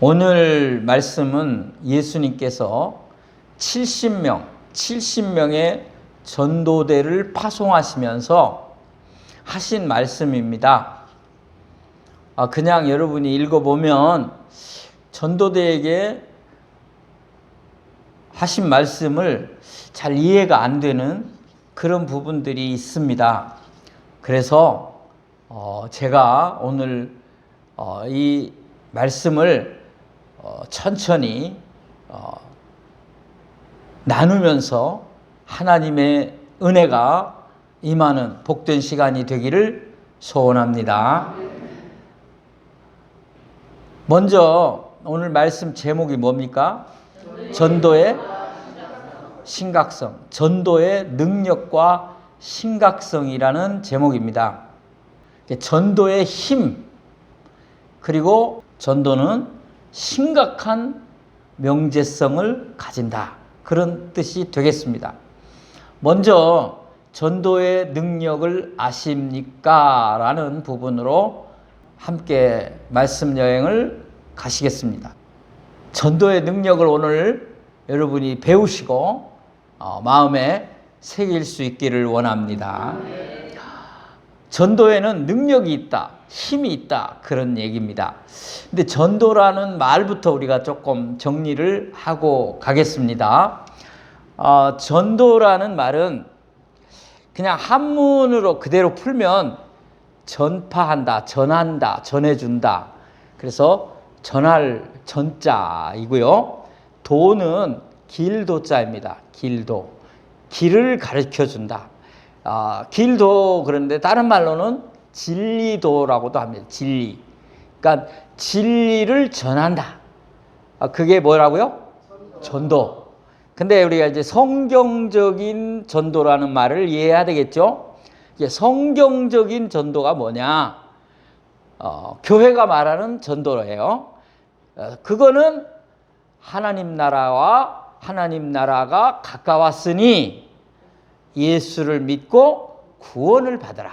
오늘 말씀은 예수님께서 70명, 70명의 전도대를 파송하시면서 하신 말씀입니다. 아, 그냥 여러분이 읽어보면 전도대에게 하신 말씀을 잘 이해가 안 되는 그런 부분들이 있습니다. 그래서 어, 제가 오늘 어, 이 말씀을 어, 천천히 어, 나누면서 하나님의 은혜가 임하는 복된 시간이 되기를 소원합니다. 먼저 오늘 말씀 제목이 뭡니까? 전도의 심각성, 전도의 능력과 심각성이라는 제목입니다. 전도의 힘, 그리고 전도는 심각한 명제성을 가진다. 그런 뜻이 되겠습니다. 먼저 전도의 능력을 아십니까? 라는 부분으로 함께 말씀 여행을 가시겠습니다. 전도의 능력을 오늘 여러분이 배우시고 어, 마음에 새길 수 있기를 원합니다. 전도에는 능력이 있다, 힘이 있다 그런 얘기입니다. 근데 전도라는 말부터 우리가 조금 정리를 하고 가겠습니다. 어, 전도라는 말은 그냥 한문으로 그대로 풀면 전파한다, 전한다, 전해준다. 그래서 전할 전자이고요. 도는 길도자입니다. 길도. 길을 가르쳐 준다. 아, 길도 그런데 다른 말로는 진리도라고도 합니다. 진리. 그러니까 진리를 전한다. 아, 그게 뭐라고요? 전도. 근데 우리가 이제 성경적인 전도라는 말을 이해해야 되겠죠? 성경적인 전도가 뭐냐? 어, 교회가 말하는 전도예요. 어, 그거는 하나님 나라와 하나님 나라가 가까웠으니 예수를 믿고 구원을 받으라.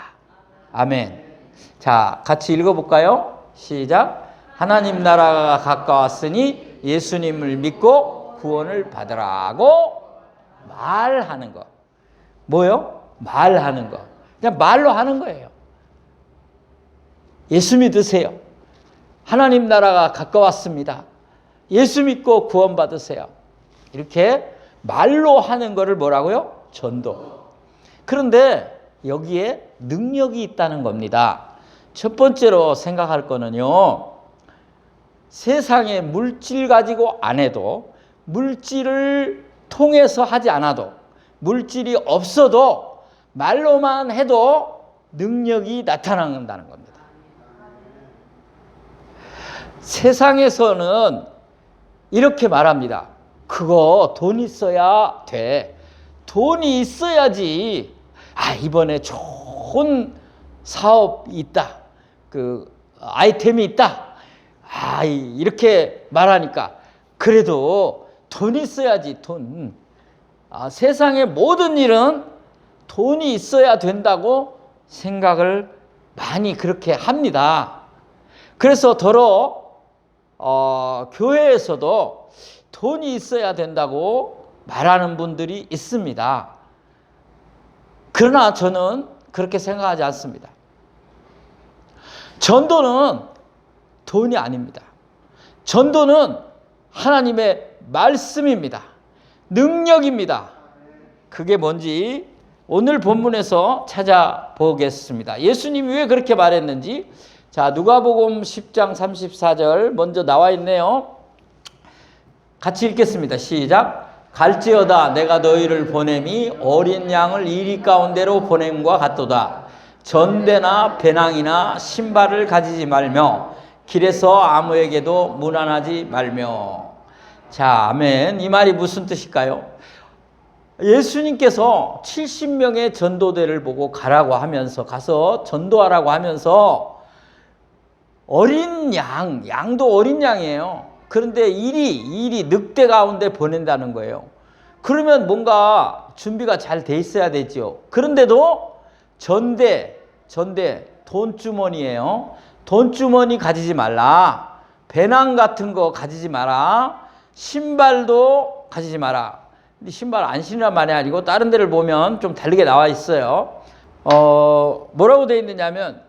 아멘. 자, 같이 읽어볼까요? 시작. 하나님 나라가 가까웠으니 예수님을 믿고 구원을 받으라고 말하는 거. 뭐요? 말하는 거. 그냥 말로 하는 거예요. 예수 믿으세요. 하나님 나라가 가까웠습니다. 예수 믿고 구원 받으세요. 이렇게 말로 하는 거를 뭐라고요? 전도. 그런데 여기에 능력이 있다는 겁니다. 첫 번째로 생각할 거는요. 세상에 물질 가지고 안 해도 물질을 통해서 하지 않아도 물질이 없어도 말로만 해도 능력이 나타난다는 겁니다. 세상에서는 이렇게 말합니다. 그거 돈 있어야 돼. 돈이 있어야지. 아, 이번에 좋은 사업이 있다. 그 아이템이 있다. 아, 이렇게 말하니까 그래도 돈 있어야지, 돈. 아, 세상의 모든 일은 돈이 있어야 된다고 생각을 많이 그렇게 합니다. 그래서 더러 어, 교회에서도 돈이 있어야 된다고 말하는 분들이 있습니다. 그러나 저는 그렇게 생각하지 않습니다. 전도는 돈이 아닙니다. 전도는 하나님의 말씀입니다. 능력입니다. 그게 뭔지 오늘 본문에서 찾아보겠습니다. 예수님이 왜 그렇게 말했는지 자, 누가복음 10장 34절 먼저 나와 있네요. 같이 읽겠습니다. 시작. 갈지어다 내가 너희를 보냄이 어린 양을 이리 가운데로 보냄과 같도다. 전대나 배낭이나 신발을 가지지 말며 길에서 아무에게도 무난하지 말며. 자, 아멘. 이 말이 무슨 뜻일까요? 예수님께서 70명의 전도대를 보고 가라고 하면서 가서 전도하라고 하면서 어린 양, 양도 어린 양이에요. 그런데 일이, 일이 늑대 가운데 보낸다는 거예요. 그러면 뭔가 준비가 잘 돼 있어야 되죠. 그런데도 전대, 전대, 돈주머니예요. 돈주머니 가지지 말라. 배낭 같은 거 가지지 마라. 신발도 가지지 마라. 근데 신발 안 신으란 말이 아니고 다른 데를 보면 좀 다르게 나와 있어요. 어, 뭐라고 돼 있느냐면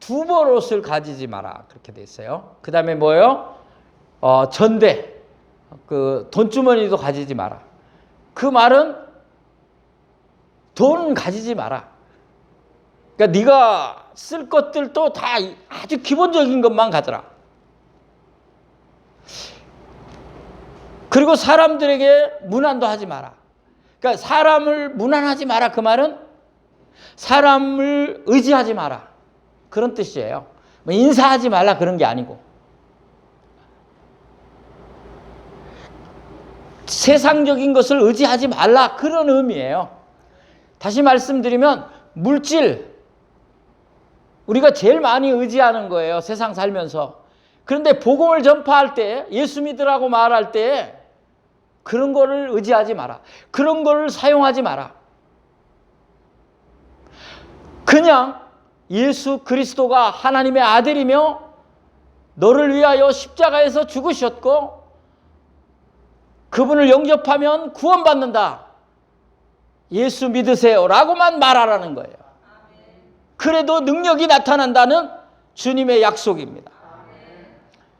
두 벌 옷을 가지지 마라. 그렇게 돼 있어요. 그 다음에 뭐요? 어, 전대. 그 돈주머니도 가지지 마라. 그 말은 돈 가지지 마라. 그러니까 네가 쓸 것들도 다 아주 기본적인 것만 가져라. 그리고 사람들에게 무난도 하지 마라. 그러니까 사람을 무난하지 마라. 그 말은 사람을 의지하지 마라. 그런 뜻이에요. 뭐 인사하지 말라 그런 게 아니고. 세상적인 것을 의지하지 말라 그런 의미예요. 다시 말씀드리면 물질 우리가 제일 많이 의지하는 거예요. 세상 살면서. 그런데 복음을 전파할 때 예수 믿으라고 말할 때 그런 거를 의지하지 마라. 그런 거를 사용하지 마라. 그냥 예수 그리스도가 하나님의 아들이며 너를 위하여 십자가에서 죽으셨고 그분을 영접하면 구원받는다. 예수 믿으세요. 라고만 말하라는 거예요. 그래도 능력이 나타난다는 주님의 약속입니다.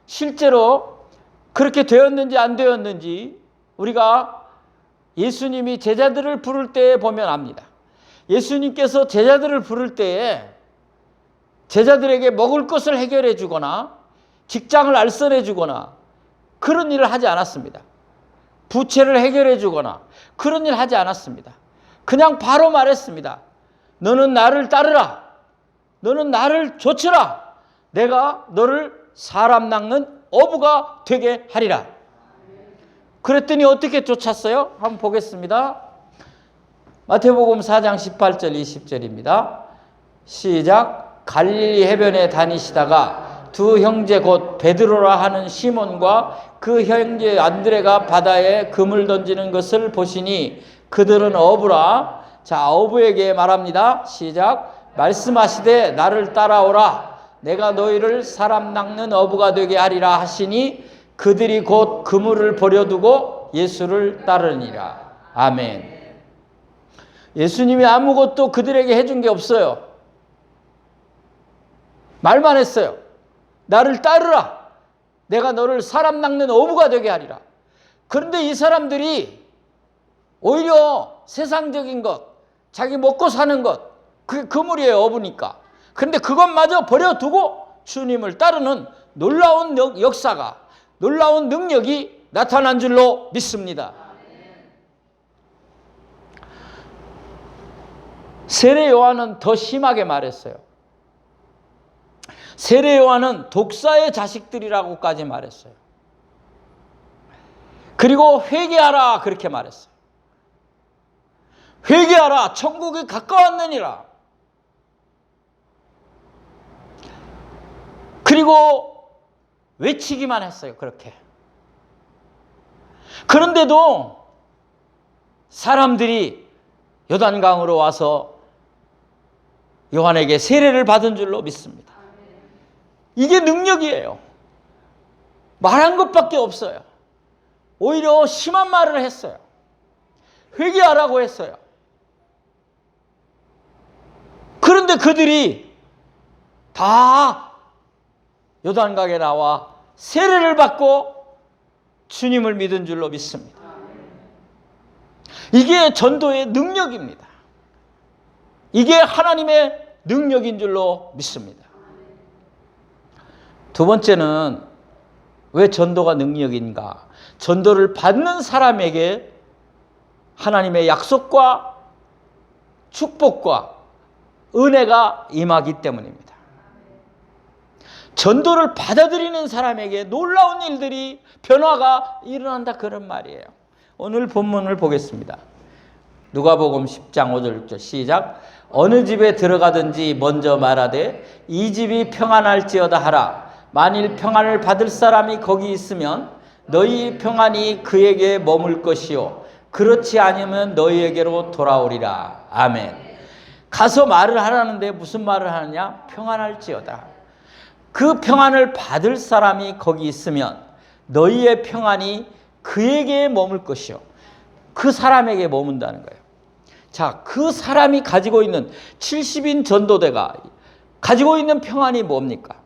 실제로 그렇게 되었는지 안 되었는지 우리가 예수님이 제자들을 부를 때에 보면 압니다. 예수님께서 제자들을 부를 때에 제자들에게 먹을 것을 해결해 주거나 직장을 알선해 주거나 그런 일을 하지 않았습니다. 부채를 해결해 주거나 그런 일 하지 않았습니다. 그냥 바로 말했습니다. 너는 나를 따르라. 너는 나를 좇으라. 내가 너를 사람 낚는 어부가 되게 하리라. 그랬더니 어떻게 쫓았어요? 한번 보겠습니다. 마태복음 4장 18절 20절입니다. 시작. 갈릴리 해변에 다니시다가 두 형제 곧 베드로라 하는 시몬과 그 형제 안드레가 바다에 금을 던지는 것을 보시니 그들은 어부라. 자, 어부에게 말합니다. 시작. 말씀하시되 나를 따라오라. 내가 너희를 사람 낚는 어부가 되게 하리라 하시니 그들이 곧 그물을 버려두고 예수를 따르니라. 아멘. 예수님이 아무것도 그들에게 해준 게 없어요. 말만 했어요. 나를 따르라. 내가 너를 사람 낚는 어부가 되게 하리라. 그런데 이 사람들이 오히려 세상적인 것, 자기 먹고 사는 것, 그게 그물이에요, 어부니까. 그런데 그것마저 버려두고 주님을 따르는 놀라운 역사가, 놀라운 능력이 나타난 줄로 믿습니다. 세례 요한은 더 심하게 말했어요. 세례 요한은 독사의 자식들이라고까지 말했어요. 그리고 회개하라 그렇게 말했어요. 회개하라 천국이 가까웠느니라. 그리고 외치기만 했어요. 그렇게. 그런데도 사람들이 요단강으로 와서 요한에게 세례를 받은 줄로 믿습니다. 이게 능력이에요. 말한 것밖에 없어요. 오히려 심한 말을 했어요. 회개하라고 했어요. 그런데 그들이 다 요단강에 나와 세례를 받고 주님을 믿은 줄로 믿습니다. 이게 전도의 능력입니다. 이게 하나님의 능력인 줄로 믿습니다. 두 번째는 왜 전도가 능력인가? 전도를 받는 사람에게 하나님의 약속과 축복과 은혜가 임하기 때문입니다. 전도를 받아들이는 사람에게 놀라운 일들이 변화가 일어난다 그런 말이에요. 오늘 본문을 보겠습니다. 누가복음 10장 5절 시작. 어느 집에 들어가든지 먼저 말하되 이 집이 평안할지어다 하라. 만일 평안을 받을 사람이 거기 있으면 너희 평안이 그에게 머물 것이요 그렇지 않으면 너희에게로 돌아오리라. 아멘. 가서 말을 하라는데 무슨 말을 하느냐? 평안할지어다. 그 평안을 받을 사람이 거기 있으면 너희의 평안이 그에게 머물 것이요. 그 사람에게 머문다는 거예요. 자, 그 사람이 가지고 있는 70인 전도대가 가지고 있는 평안이 뭡니까?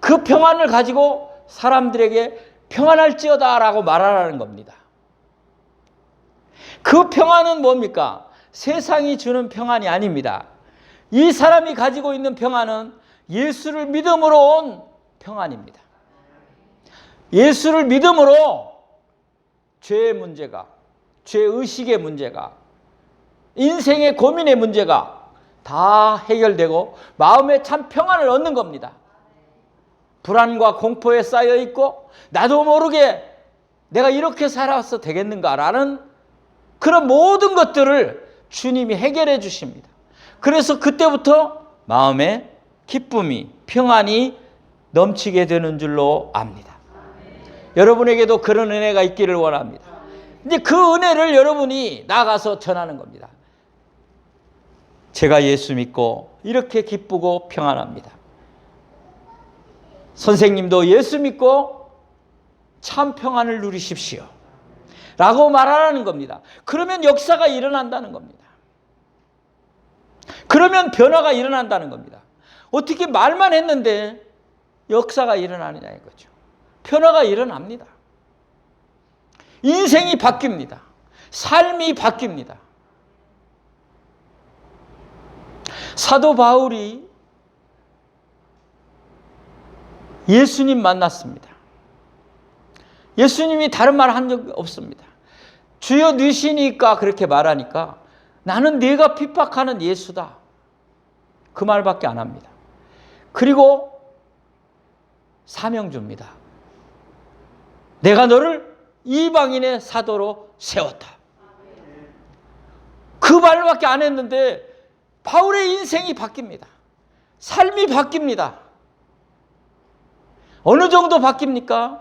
그 평안을 가지고 사람들에게 평안할지어다 라고 말하라는 겁니다. 그 평안은 뭡니까? 세상이 주는 평안이 아닙니다. 이 사람이 가지고 있는 평안은 예수를 믿음으로 온 평안입니다. 예수를 믿음으로 죄의 문제가, 죄의식의 문제가, 인생의 고민의 문제가 다 해결되고 마음에 참 평안을 얻는 겁니다. 불안과 공포에 쌓여 있고 나도 모르게 내가 이렇게 살아서 되겠는가라는 그런 모든 것들을 주님이 해결해 주십니다. 그래서 그때부터 마음에 기쁨이 평안이 넘치게 되는 줄로 압니다. 여러분에게도 그런 은혜가 있기를 원합니다. 이제 그 은혜를 여러분이 나가서 전하는 겁니다. 제가 예수 믿고 이렇게 기쁘고 평안합니다. 선생님도 예수 믿고 참 평안을 누리십시오. 라고 말하라는 겁니다. 그러면 역사가 일어난다는 겁니다. 그러면 변화가 일어난다는 겁니다. 어떻게 말만 했는데 역사가 일어나느냐 이거죠. 변화가 일어납니다. 인생이 바뀝니다. 삶이 바뀝니다. 사도 바울이 예수님 만났습니다. 예수님이 다른 말 한 적 없습니다. 주여 누시니까 그렇게 말하니까 나는 네가 핍박하는 예수다. 그 말밖에 안 합니다. 그리고 사명 줍니다. 내가 너를 이방인의 사도로 세웠다. 그 말밖에 안 했는데 바울의 인생이 바뀝니다. 삶이 바뀝니다. 어느 정도 바뀝니까?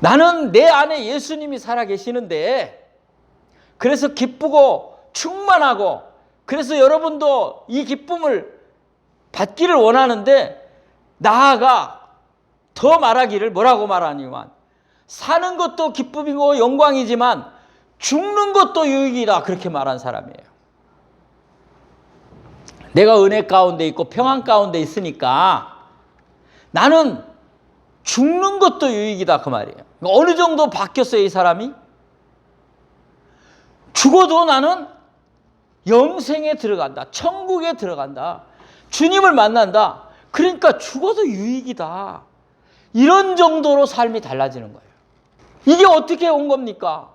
나는 내 안에 예수님이 살아 계시는데 그래서 기쁘고 충만하고 그래서 여러분도 이 기쁨을 받기를 원하는데 나아가 더 말하기를 뭐라고 말하니만 사는 것도 기쁨이고 영광이지만 죽는 것도 유익이다 그렇게 말한 사람이에요. 내가 은혜 가운데 있고 평안 가운데 있으니까 나는 죽는 것도 유익이다 그 말이에요. 어느 정도 바뀌었어요 이 사람이? 죽어도 나는 영생에 들어간다. 천국에 들어간다. 주님을 만난다. 그러니까 죽어도 유익이다. 이런 정도로 삶이 달라지는 거예요. 이게 어떻게 온 겁니까?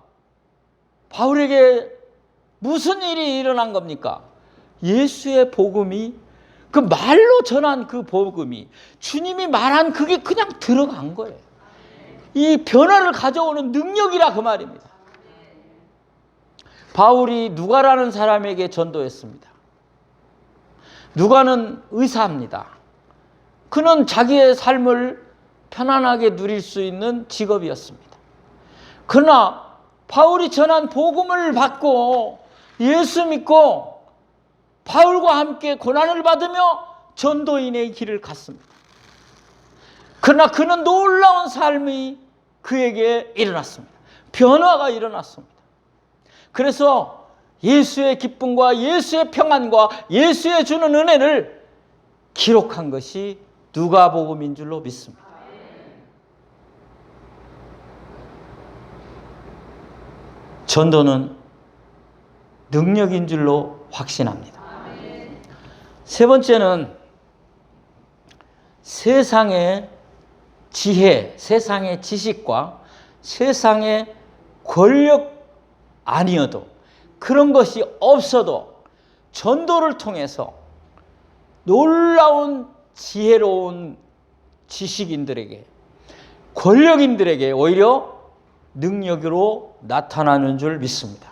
바울에게 무슨 일이 일어난 겁니까? 예수의 복음이 그 말로 전한 그 복음이 주님이 말한 그게 그냥 들어간 거예요. 이 변화를 가져오는 능력이라 그 말입니다. 바울이 누가라는 사람에게 전도했습니다. 누가는 의사입니다. 그는 자기의 삶을 편안하게 누릴 수 있는 직업이었습니다. 그러나 바울이 전한 복음을 받고 예수 믿고 바울과 함께 고난을 받으며 전도인의 길을 갔습니다. 그러나 그는 놀라운 삶이 그에게 일어났습니다. 변화가 일어났습니다. 그래서 예수의 기쁨과 예수의 평안과 예수의 주는 은혜를 기록한 것이 누가복음인 줄로 믿습니다. 전도는 능력인 줄로 확신합니다. 세 번째는 세상의 지혜, 세상의 지식과 세상의 권력 아니어도 그런 것이 없어도 전도를 통해서 놀라운 지혜로운 지식인들에게 권력인들에게 오히려 능력으로 나타나는 줄 믿습니다.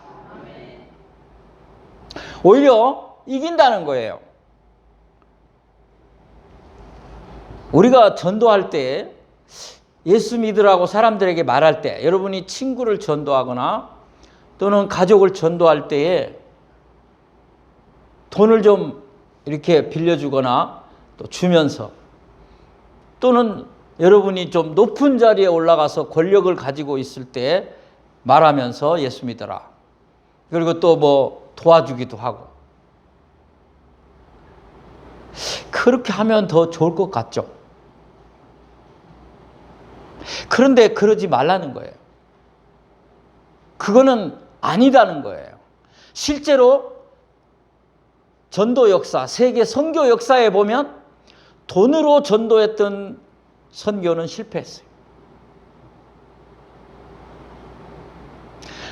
오히려 이긴다는 거예요. 우리가 전도할 때 예수 믿으라고 사람들에게 말할 때 여러분이 친구를 전도하거나 또는 가족을 전도할 때에 돈을 좀 이렇게 빌려주거나 또 주면서 또는 여러분이 좀 높은 자리에 올라가서 권력을 가지고 있을 때 말하면서 예수 믿어라. 그리고 또 뭐 도와주기도 하고. 그렇게 하면 더 좋을 것 같죠. 그런데 그러지 말라는 거예요. 그거는 아니다는 거예요. 실제로 전도 역사, 세계 선교 역사에 보면 돈으로 전도했던 선교는 실패했어요.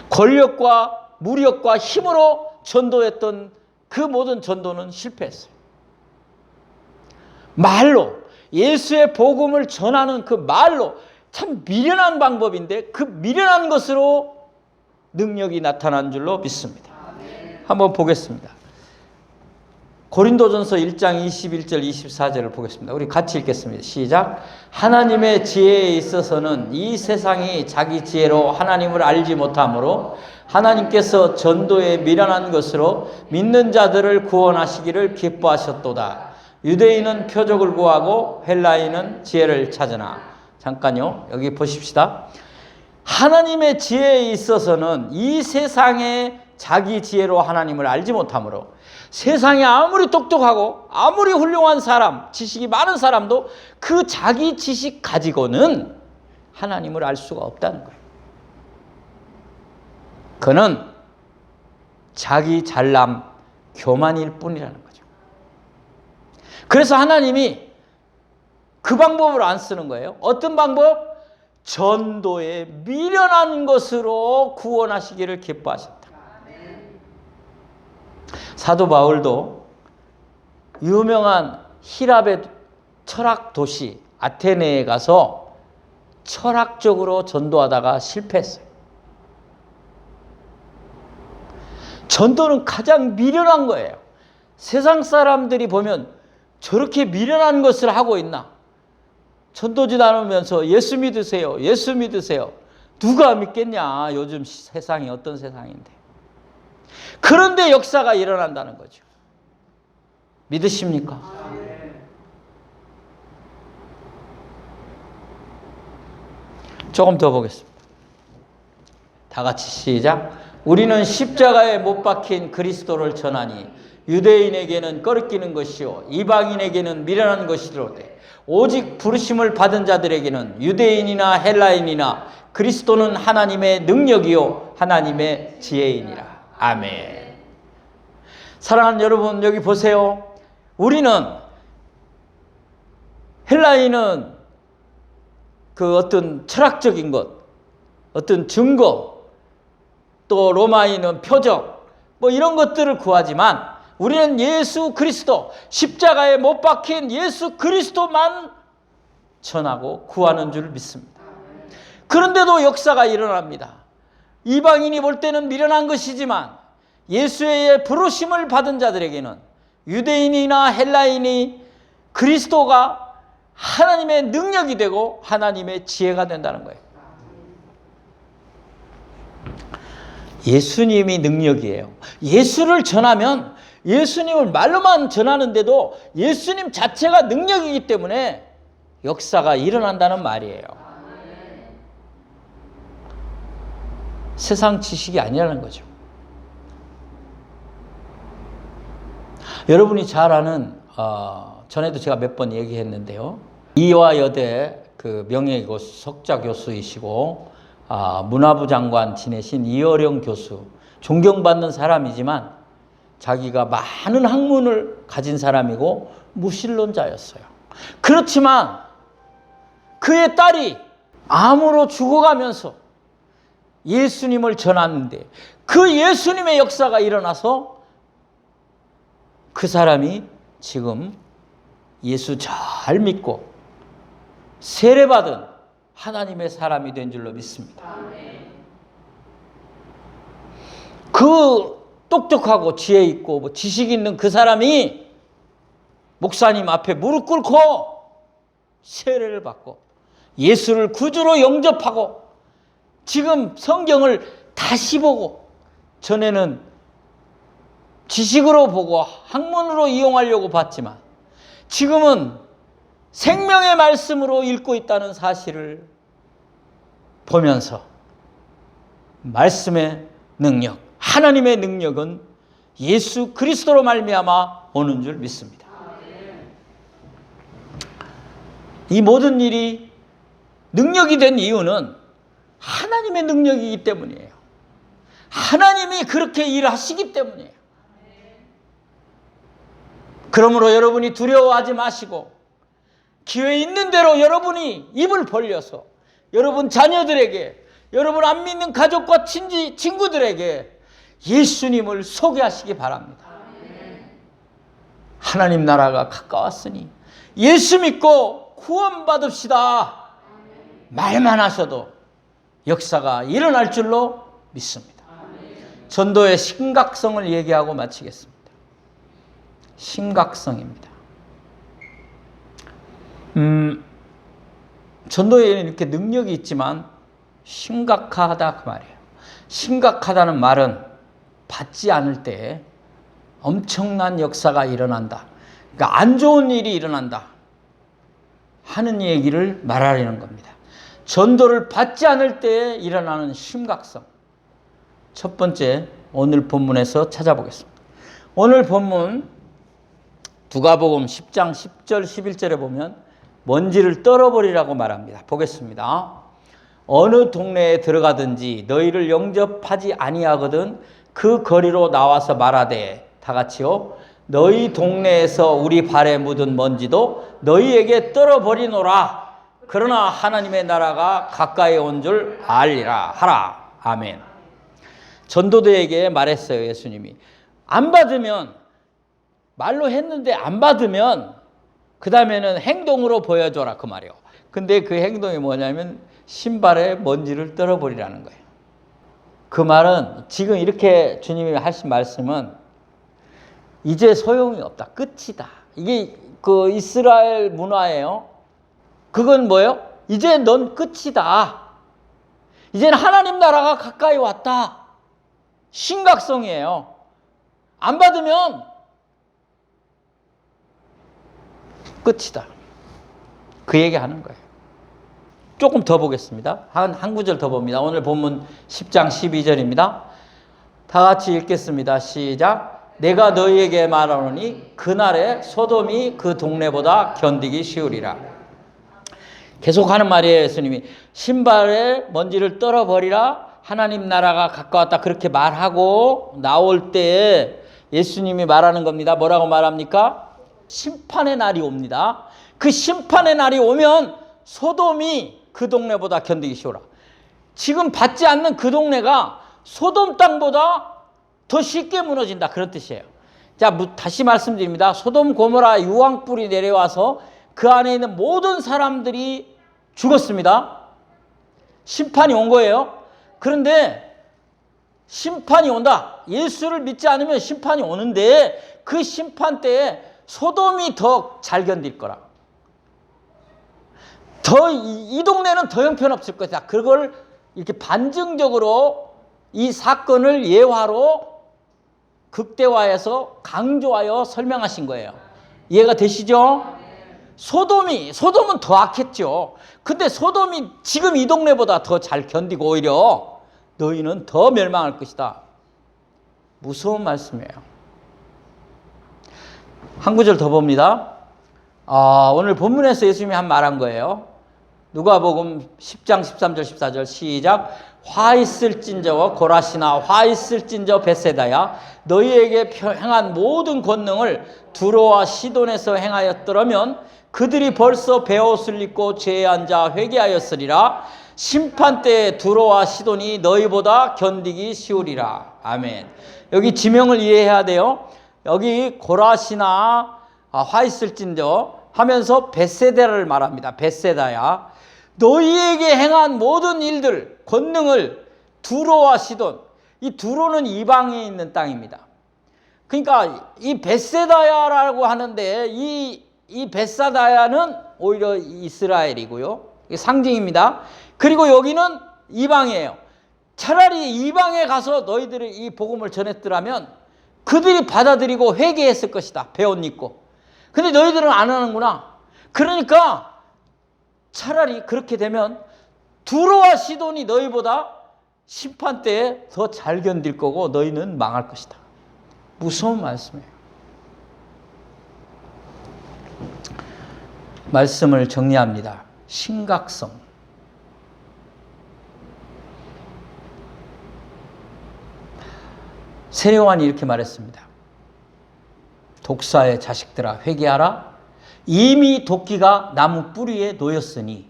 권력과 무력과 힘으로 전도했던 그 모든 전도는 실패했어요. 말로 예수의 복음을 전하는 그 말로 참 미련한 방법인데 그 미련한 것으로 능력이 나타난 줄로 믿습니다. 한번 보겠습니다. 고린도전서 1장 21절 24절을 보겠습니다. 우리 같이 읽겠습니다. 시작. 하나님의 지혜에 있어서는 이 세상이 자기 지혜로 하나님을 알지 못하므로 하나님께서 전도에 미련한 것으로 믿는 자들을 구원하시기를 기뻐하셨도다. 유대인은 표적을 구하고 헬라인은 지혜를 찾으나. 잠깐요. 여기 보십시다. 하나님의 지혜에 있어서는 이 세상에 자기 지혜로 하나님을 알지 못하므로 세상에 아무리 똑똑하고 아무리 훌륭한 사람, 지식이 많은 사람도 그 자기 지식 가지고는 하나님을 알 수가 없다는 거예요. 그는 자기 잘남, 교만일 뿐이라는 거죠. 그래서 하나님이 그 방법을 안 쓰는 거예요. 어떤 방법? 전도에 미련한 것으로 구원하시기를 기뻐하셨다. 사도 바울도 유명한 히랍의 철학 도시 아테네에 가서 철학적으로 전도하다가 실패했어요. 전도는 가장 미련한 거예요. 세상 사람들이 보면 저렇게 미련한 것을 하고 있나? 전도지 나누면서 예수 믿으세요. 예수 믿으세요. 누가 믿겠냐? 요즘 세상이 어떤 세상인데. 그런데 역사가 일어난다는 거죠. 믿으십니까? 조금 더 보겠습니다. 다 같이 시작. 우리는 십자가에 못 박힌 그리스도를 전하니 유대인에게는 꺼리끼는 것이요 이방인에게는 미련한 것이로되 오직 부르심을 받은 자들에게는 유대인이나 헬라인이나 그리스도는 하나님의 능력이요 하나님의 지혜이니라. 아멘. 사랑하는 여러분 여기 보세요. 우리는 헬라인은 그 어떤 철학적인 것, 어떤 증거, 또 로마인은 표적, 뭐 이런 것들을 구하지만 우리는 예수 그리스도, 십자가에 못 박힌 예수 그리스도만 전하고 구하는 줄 믿습니다. 그런데도 역사가 일어납니다. 이방인이 볼 때는 미련한 것이지만 예수의 부르심을 받은 자들에게는 유대인이나 헬라인이 그리스도가 하나님의 능력이 되고 하나님의 지혜가 된다는 거예요. 예수님이 능력이에요. 예수를 전하면 예수님을 말로만 전하는데도 예수님 자체가 능력이기 때문에 역사가 일어난다는 말이에요. 세상 지식이 아니라는 거죠. 여러분이 잘 아는 어, 전에도 제가 몇 번 얘기했는데요. 이화 여대 그 명예 교수 석자 교수이시고 아, 문화부 장관 지내신 이어령 교수 존경받는 사람이지만 자기가 많은 학문을 가진 사람이고 무신론자였어요. 그렇지만 그의 딸이 암으로 죽어가면서 예수님을 전하는데 그 예수님의 역사가 일어나서 그 사람이 지금 예수 잘 믿고 세례받은 하나님의 사람이 된 줄로 믿습니다. 그 똑똑하고 지혜 있고 뭐 지식 있는 그 사람이 목사님 앞에 무릎 꿇고 세례를 받고 예수를 구주로 영접하고 지금 성경을 다시 보고 전에는 지식으로 보고 학문으로 이용하려고 봤지만 지금은 생명의 말씀으로 읽고 있다는 사실을 보면서 말씀의 능력, 하나님의 능력은 예수 그리스도로 말미암아 오는 줄 믿습니다. 이 모든 일이 능력이 된 이유는 하나님의 능력이기 때문이에요. 하나님이 그렇게 일하시기 때문이에요. 그러므로 여러분이 두려워하지 마시고 기회 있는 대로 여러분이 입을 벌려서 여러분 자녀들에게 여러분 안 믿는 가족과 친지, 친구들에게 예수님을 소개하시기 바랍니다. 하나님 나라가 가까웠으니 예수 믿고 구원받읍시다. 말만 하셔도 역사가 일어날 줄로 믿습니다. 전도의 심각성을 얘기하고 마치겠습니다. 심각성입니다. 음, 전도에는 이렇게 능력이 있지만 심각하다 그 말이에요. 심각하다는 말은 받지 않을 때 엄청난 역사가 일어난다. 그러니까 안 좋은 일이 일어난다. 하는 얘기를 말하려는 겁니다. 전도를 받지 않을 때 일어나는 심각성. 첫 번째 오늘 본문에서 찾아보겠습니다. 오늘 본문 누가복음 10장 10절 11절에 보면 먼지를 떨어버리라고 말합니다. 보겠습니다. 어느 동네에 들어가든지 너희를 영접하지 아니하거든 그 거리로 나와서 말하되 다 같이요. 너희 동네에서 우리 발에 묻은 먼지도 너희에게 떨어버리노라. 그러나 하나님의 나라가 가까이 온 줄 알리라 하라. 아멘. 전도대에게 말했어요, 예수님이. 안 받으면 말로 했는데 안 받으면 그 다음에는 행동으로 보여줘라 그 말이요. 근데 그 행동이 뭐냐면 신발에 먼지를 떨어버리라는 거예요. 그 말은 지금 이렇게 주님이 하신 말씀은 이제 소용이 없다. 끝이다. 이게 그 이스라엘 문화예요. 그건 뭐예요? 이제 넌 끝이다. 이제는 하나님 나라가 가까이 왔다. 심각성이에요. 안 받으면 끝이다. 그 얘기 하는 거예요. 조금 더 보겠습니다. 한, 한 구절 더 봅니다. 오늘 본문 10장 12절입니다. 다 같이 읽겠습니다. 시작. 내가 너희에게 말하노니 그날에 소돔이 그 동네보다 견디기 쉬우리라. 계속 하는 말이에요, 예수님이. 신발에 먼지를 떨어버리라. 하나님 나라가 가까웠다. 그렇게 말하고 나올 때 예수님이 말하는 겁니다. 뭐라고 말합니까? 심판의 날이 옵니다. 그 심판의 날이 오면 소돔이 그 동네보다 견디기 쉬워라. 지금 받지 않는 그 동네가 소돔 땅보다 더 쉽게 무너진다. 그런 뜻이에요. 자, 다시 말씀드립니다. 소돔 고모라 유황불이 내려와서 그 안에 있는 모든 사람들이 죽었습니다. 심판이 온 거예요. 그런데 심판이 온다. 예수를 믿지 않으면 심판이 오는데 그 심판 때에 소돔이 더 잘 견딜 거라. 더, 이, 이 동네는 더 형편없을 것이다. 그걸 이렇게 반증적으로 이 사건을 예화로 극대화해서 강조하여 설명하신 거예요. 이해가 되시죠? 소돔이, 소돔은 더 악했죠. 근데 소돔이 지금 이 동네보다 더 잘 견디고 오히려 너희는 더 멸망할 것이다. 무서운 말씀이에요. 한 구절 더 봅니다. 아, 오늘 본문에서 예수님이 한 말한 거예요. 누가복음 10장 13절 14절 시작. 화 있을진저와 고라시나 화 있을진저 베세다야. 너희에게 행한 모든 권능을 두로와 시돈에서 행하였더라면 그들이 벌써 베옷을 입고 죄에 앉아 회개하였으리라. 심판 때에 두로와 시돈이 너희보다 견디기 쉬우리라. 아멘. 여기 지명을 이해해야 돼요. 여기 고라시나 아, 화 있을진저 하면서 베세다를 말합니다. 베세다야 너희에게 행한 모든 일들, 권능을 두로와 시돈, 이 두로는 이방에 있는 땅입니다. 그러니까 이 베세다야라고 하는데 이, 이 베사다야는 오히려 이스라엘이고요. 상징입니다. 그리고 여기는 이방이에요. 차라리 이방에 가서 너희들이 이 복음을 전했더라면 그들이 받아들이고 회개했을 것이다. 배옷 입고. 근데 너희들은 안 하는구나. 그러니까 차라리 그렇게 되면 두로와 시돈이 너희보다 심판 때에 더 잘 견딜 거고 너희는 망할 것이다. 무서운 말씀이에요. 말씀을 정리합니다. 심각성. 세례요한이 이렇게 말했습니다. 독사의 자식들아 회개하라. 이미 도끼가 나무 뿌리에 놓였으니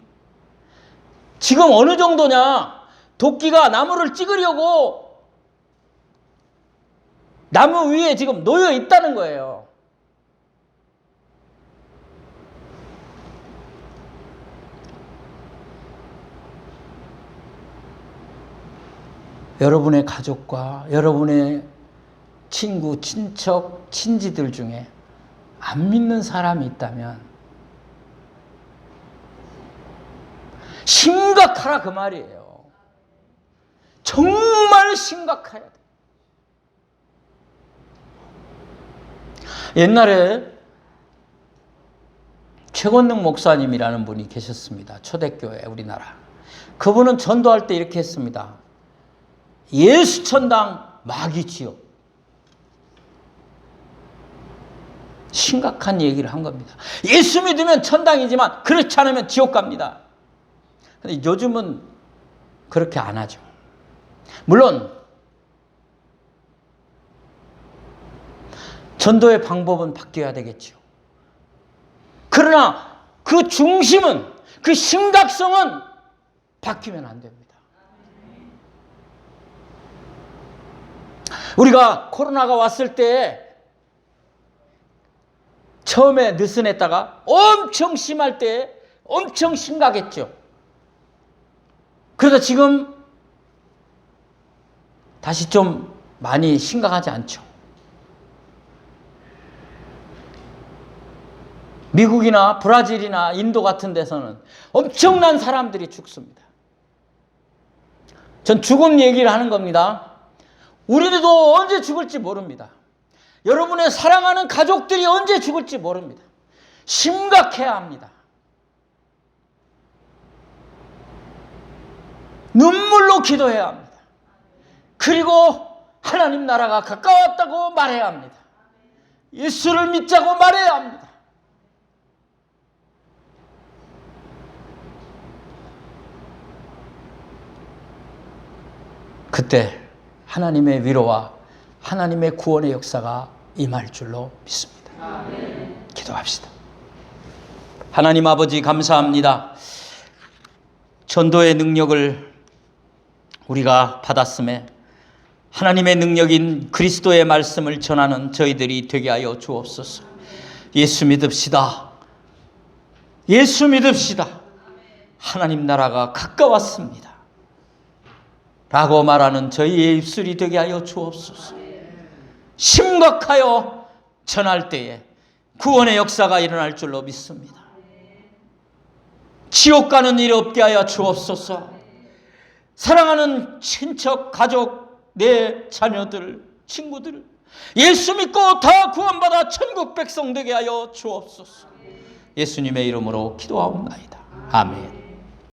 지금 어느 정도냐? 도끼가 나무를 찍으려고 나무 위에 지금 놓여 있다는 거예요. 여러분의 가족과 여러분의 친구, 친척, 친지들 중에 안 믿는 사람이 있다면 심각하라 그 말이에요. 정말 심각해야 돼. 옛날에 최건능 목사님이라는 분이 계셨습니다. 초대교회 우리나라. 그분은 전도할 때 이렇게 했습니다. 예수 천당 마귀 지옥. 심각한 얘기를 한 겁니다. 예수 믿으면 천당이지만 그렇지 않으면 지옥 갑니다. 근데 요즘은 그렇게 안 하죠. 물론 전도의 방법은 바뀌어야 되겠죠. 그러나 그 중심은 그 심각성은 바뀌면 안 됩니다. 우리가 코로나가 왔을 때 처음에 느슨했다가 엄청 심할 때 엄청 심각했죠. 그러다 지금 다시 좀 많이 심각하지 않죠. 미국이나 브라질이나 인도 같은 데서는 엄청난 사람들이 죽습니다. 전 죽음 얘기를 하는 겁니다. 우리도 언제 죽을지 모릅니다. 여러분의 사랑하는 가족들이 언제 죽을지 모릅니다. 심각해야 합니다. 눈물로 기도해야 합니다. 그리고 하나님 나라가 가까웠다고 말해야 합니다. 예수를 믿자고 말해야 합니다. 그때 하나님의 위로와 하나님의 구원의 역사가 임할 줄로 믿습니다. 기도합시다. 하나님 아버지 감사합니다. 전도의 능력을 우리가 받았음에 하나님의 능력인 그리스도의 말씀을 전하는 저희들이 되게 하여 주옵소서. 예수 믿읍시다. 예수 믿읍시다. 하나님 나라가 가까웠습니다. 라고 말하는 저희의 입술이 되게 하여 주옵소서. 심각하여 전할 때에 구원의 역사가 일어날 줄로 믿습니다. 지옥 가는 일 없게 하여 주옵소서. 사랑하는 친척, 가족, 내 자녀들, 친구들, 예수 믿고 다 구원받아 천국 백성 되게 하여 주옵소서. 예수님의 이름으로 기도하옵나이다. 아멘.